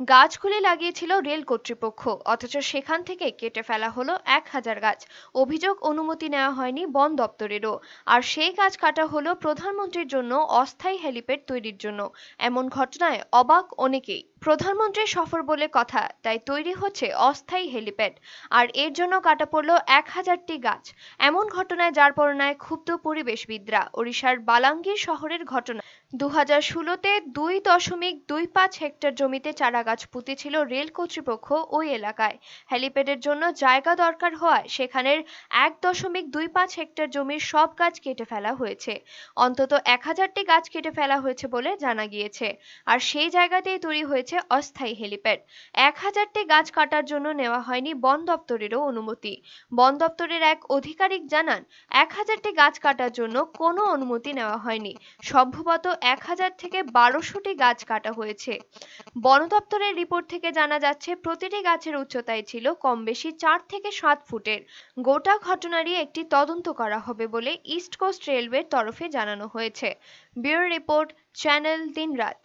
গাছগুলি লাগিয়েছিল রেল কর্তৃপক্ষ, অথচ সেখান থেকে কেটে ফেলা হলো এক হাজার গাছ। অভিযোগ অনুমতি নেওয়া হয়নি বন দপ্তরেরও। আর সেই গাছ কাটা হলো প্রধানমন্ত্রীর জন্য অস্থায়ী হেলিপ্যাড তৈরির জন্য। এমন ঘটনায় অবাক অনেকেই। প্রধানমন্ত্রীর সফর বলে কথা, তাই তৈরি হচ্ছে অস্থায়ী হেলিপ্যাড। আর এর জন্য কাটা পড়ল এক হাজারটি গাছ। এমন ঘটনায় যার পরনায় ক্ষুব্ধ পরিবেশবিদরা। ওড়িশার বালাঙ্গীর শহরের ঘটনা। দু হাজার ষোলোতে দুই দশমিক দুই পাঁচ হেক্টর জমিতে চারা গাছ পুঁতেছিল রেল কর্তৃপক্ষ ওই এলাকায়। হেলিপ্যাডের জন্য জায়গা দরকার হওয়ায় সেখানের এক দশমিক দুই পাঁচ হেক্টর জমির সব গাছ কেটে ফেলা হয়েছে। অন্তত এক হাজারটি গাছ কেটে ফেলা হয়েছে বলে জানা গিয়েছে। আর সেই জায়গাতেই তৈরি হয়েছে অস্থায়ী হেলিপ্যাড। এক হাজারটি গাছ কাটার জন্য নেওয়া হয়নি বন দপ্তরেরও অনুমতি। বন দপ্তরের এক আধিকারিক জানান, এক হাজারটি গাছ কাটার জন্য কোনো অনুমতি নেওয়া হয়নি। সম্ভবত এক হাজার থেকে বারোশোটি গাছ কাটা হয়েছে। বন দপ্তরের রিপোর্ট থেকে জানা যাচ্ছে, প্রতিটি গাছের উচ্চতায় ছিল কম বেশি চার থেকে সাত ফুটের। গোটা ঘটনারই একটি তদন্ত করা হবে বলে ইস্ট কোস্ট রেলওয়ের তরফে জানানো হয়েছে। ব্যুরো রিপোর্ট, চ্যানেল দিনরাত।